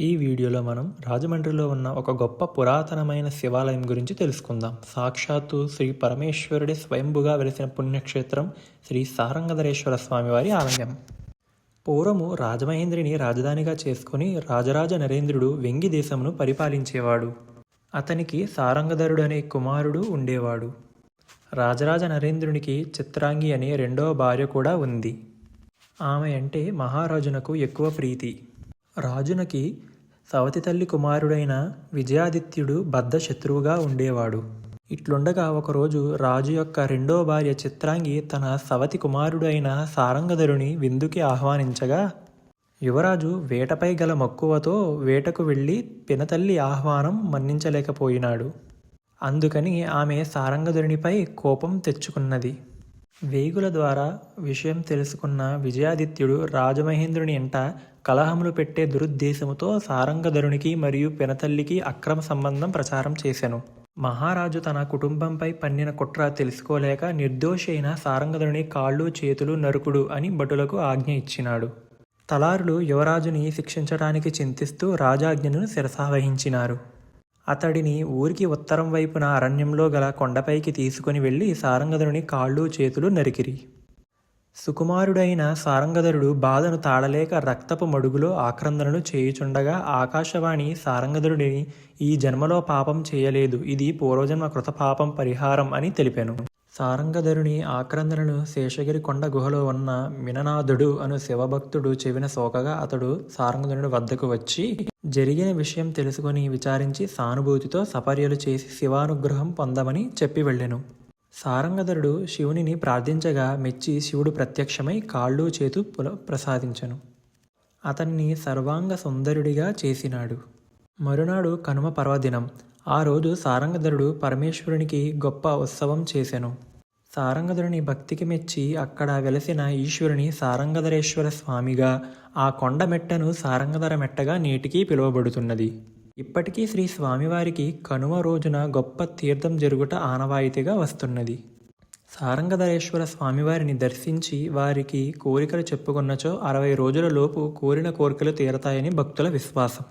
ఈ వీడియోలో మనం రాజమండ్రిలో ఉన్న ఒక గొప్ప పురాతనమైన శివాలయం గురించి తెలుసుకుందాం. సాక్షాత్తు శ్రీ పరమేశ్వరుడి స్వయంభుగా వెలిసిన పుణ్యక్షేత్రం శ్రీ సారంగధరేశ్వర స్వామివారి ఆలయం. పూర్వము రాజమహేంద్రిని రాజధానిగా చేసుకుని రాజరాజ నరేంద్రుడు వెంగి దేశమును పరిపాలించేవాడు. అతనికి సారంగధరుడు అనే కుమారుడు ఉండేవాడు. రాజరాజ నరేంద్రునికి చిత్రాంగి అనే రెండవ భార్య కూడా ఉంది. ఆమె అంటే మహారాజునకు ఎక్కువ ప్రీతి. రాజునకి సవతి తల్లి కుమారుడైన విజయాదిత్యుడు బద్ధ శత్రువుగా ఉండేవాడు. ఇట్లుండగా ఒకరోజు రాజు యొక్క రెండో భార్య చిత్రాంగి తన సవతి కుమారుడైన సారంగధరుని విందుకి ఆహ్వానించగా యువరాజు వేటపై గల మక్కువతో వేటకు వెళ్ళి పినతల్లి ఆహ్వానం మన్నించలేకపోయినాడు. అందుకని ఆమె సారంగధరునిపై కోపం తెచ్చుకున్నది. వేగుల ద్వారా విషయం తెలుసుకున్న విజయాదిత్యుడు రాజమహేంద్రుని ఇంట కలహములు పెట్టే దురుద్దేశముతో సారంగధరునికి మరియు పెనతల్లికి అక్రమ సంబంధం ప్రచారం చేశాను మహారాజు తన కుటుంబంపై పన్నిన కుట్ర తెలుసుకోలేక నిర్దోషి అయిన సారంగధరుని కాళ్ళు చేతులు నరుకుడు అని భటులకు ఆజ్ఞ ఇచ్చినాడు. తలారులు యువరాజుని శిక్షించడానికి చింతిస్తూ రాజాజ్ఞను శిరసావహించినారు. అతడిని ఊరికి ఉత్తరం వైపున అరణ్యంలో గల కొండపైకి తీసుకుని వెళ్ళి సారంగధరుని కాళ్ళు చేతులు నరికిరి. సుకుమారుడైన సారంగధరుడు బాధను తాళలేక రక్తపు మడుగులో ఆక్రందనలు చేయుచుండగా ఆకాశవాణి సారంగధరుడిని ఈ జన్మలో పాపం చేయలేదు ఇది పూర్వజన్మ కృత పాపం పరిహారం అని తెలిపాను. సారంగధరుని ఆక్రందనను శేషగిరి కొండ గుహలో ఉన్న మిననాథుడు అను శివభక్తుడు చెవిన సోకగా అతడు సారంగధరుడి వద్దకు వచ్చి జరిగిన విషయం తెలుసుకొని విచారించి సానుభూతితో సపర్యలు చేసి శివానుగ్రహం పొందమని చెప్పి వెళ్ళెను. సారంగధరుడు శివునిని ప్రార్థించగా మెచ్చి శివుడు ప్రత్యక్షమై కాళ్ళు చేతు పుల ప్రసాదించను. అతన్ని సర్వాంగ సుందరుడిగా చేసినాడు. మరునాడు కనుమ పర్వదినం. ఆ రోజు సారంగధరుడు పరమేశ్వరునికి గొప్ప ఉత్సవం చేసెను. సారంగధరుని భక్తికి మెచ్చి అక్కడ వెలసిన ఈశ్వరుని సారంగధరేశ్వర స్వామిగా ఆ కొండ మెట్టను సారంగధర మెట్టగా నేటికి పిలువబడుతున్నది. ఇప్పటికీ శ్రీ స్వామివారికి కనుమ రోజున గొప్ప తీర్థం జరుగుట ఆనవాయితీగా వస్తున్నది. సారంగధరేశ్వర స్వామివారిని దర్శించి వారికి కోరికలు చెప్పుకున్నచో అరవై రోజుల లోపు కోరిన కోరికలు తీరతాయని భక్తుల విశ్వాసం.